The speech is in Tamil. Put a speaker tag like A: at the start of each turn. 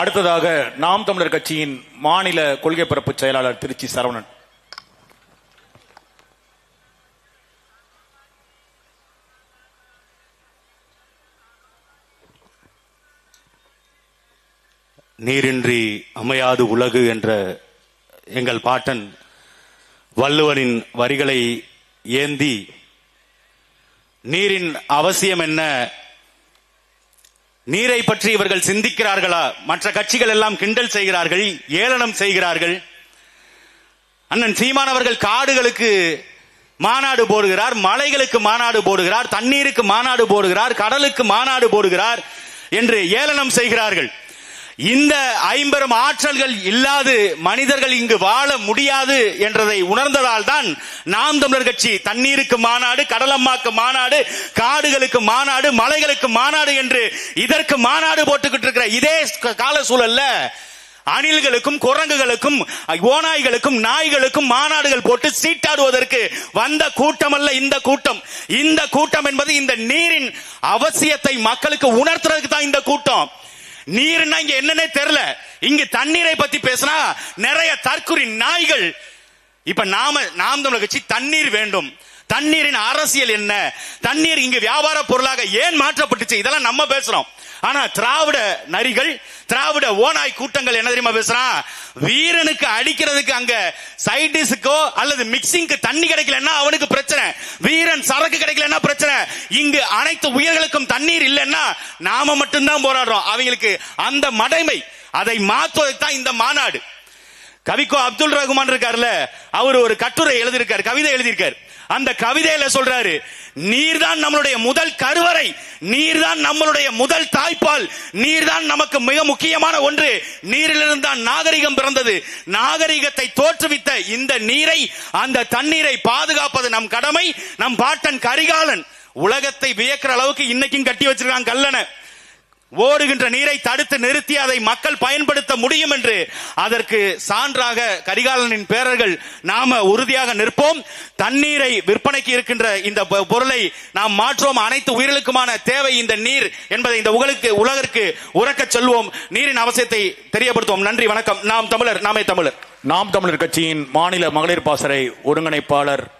A: அடுத்ததாக நாம் தமிழர் கட்சியின் மாநில கொள்கை பரப்பு செயலாளர் திருச்சி சரவணன்.
B: நீரின்றி அமையாது உலகு என்ற எங்கள் பாட்டன் வள்ளுவரின் வரிகளை ஏந்தி நீரின் அவசியம் என்ன நீரை பற்றி இவர்கள் சிந்திக்கிறார்களா? மற்ற கட்சிகள் எல்லாம் கிண்டல் செய்கிறார்கள் ஏளனம் செய்கிறார்கள். அண்ணன் சீமானவர்கள் காடுகளுக்கு மாநாடு போடுகிறார் மலைகளுக்கு மாநாடு போடுகிறார் தண்ணீருக்கு மாநாடு போடுகிறார் கடலுக்கு மாநாடு போடுகிறார் என்று ஏளனம் செய்கிறார்கள். இந்த ஐம்பெரும் ஆற்றல்கள் இல்லாது மனிதர்கள் இங்கு வாழ முடியாது என்றதை உணர்ந்ததால் தான் நாம் தமிழர் கட்சி தண்ணீருக்கு மாநாடு கடலம்மாக்கு மாநாடு காடுகளுக்கு மாநாடு மலைகளுக்கு மாநாடு என்று இதற்கு மாநாடு போட்டுக்கிட்டு இருக்கிற இதே கால சூழல்ல அணில்களுக்கும் குரங்குகளுக்கும் ஓநாய்களுக்கும் நாய்களுக்கும் மாநாடுகள் போட்டு சீட்டாடுவதற்கு வந்த கூட்டம் அல்ல இந்த கூட்டம். இந்த கூட்டம் என்பது இந்த நீரின் அவசியத்தை மக்களுக்கு உணர்த்துறதுக்கு தான் இந்த கூட்டம். நீர்னா இங்க என்னன்னே தெரியல. இங்க தண்ணீரை பத்தி பேசினா நிறைய தற்குறி நாய்கள். இப்ப நாம நாம் தமிழக கட்சி தண்ணீர் வேண்டும். தண்ணீரின் அரசியல் என்ன? தண்ணீர் இங்கு வியாபார பொருளாக ஏன் மாற்றப்பட்டுச்சு? இதெல்லாம் நம்ம பேசுறோம். ஆனா திராவிட நரிகள் திராவிட ஓநாய் கூட்டங்கள் என்ன தெரியுமா பேசுறான் வீரனுக்கு அடிக்கிறதுக்கு அங்க சைடிஸுக்கோ அல்லது மிக்சிங்க்கு தண்ணி கிடைக்கலன்னா அவனுக்கு பிரச்சனை. வீரன் சரக்கு கிடைக்கலன்னா பிரச்சனை. இங்கு அனைத்து உயிர்களுக்கும் தண்ணீர் இல்லைன்னா நாம மட்டும்தான் போராடுறோம். அவங்களுக்கு அந்த மடைமை அதை மாற்றுவதற்கு தான் இந்த மாநாடு. கவிக்கோ அப்துல் ரகுமான் இருக்காருல்ல அவர் ஒரு கட்டுரை எழுதியிருக்காரு கவிதை எழுதியிருக்காரு. அந்த கவிதையில சொல்றாரு நீர்தான் நம்மளுடைய முதல் கருவறை நீர்தான் நம்மளுடைய முதல் தாய்ப்பால் நீர்தான் நமக்கு மிக முக்கியமான ஒன்று. நீரிலிருந்து தான் நாகரிகம் பிறந்தது. நாகரிகத்தை தோற்றுவித்த இந்த நீரை அந்த தண்ணீரை பாதுகாப்பது நம் கடமை. நம் பாட்டன் கரிகாலன் உலகத்தை வியக்கிற அளவுக்கு இன்னைக்கும் கட்டி வச்சிருக்காங்க கல்லணை. ஓடுகின்ற நீரை தடுத்து நிறுத்தி அதை மக்கள் பயன்படுத்த முடியும் என்று அதற்கு சான்றாக கரிகாலனின் பேரர்கள் நாம உறுதியாக நிற்போம். தண்ணீரை விற்பனைக்கு இருக்கின்ற இந்த பொருளை நாம் மாற்றுவோம். அனைத்து உயிர்களுக்குமான தேவை இந்த நீர் என்பதை இந்த உலகுக்கு உலகிற்கு உறக்க சொல்வோம். நீரின் அவசியத்தை தெரியப்படுத்துவோம். நன்றி வணக்கம். நாம் தமிழர் நாமே தமிழர்.
A: நாம் தமிழர் கட்சியின் மாநில மகளிர் பாசறை ஒருங்கிணைப்பாளர்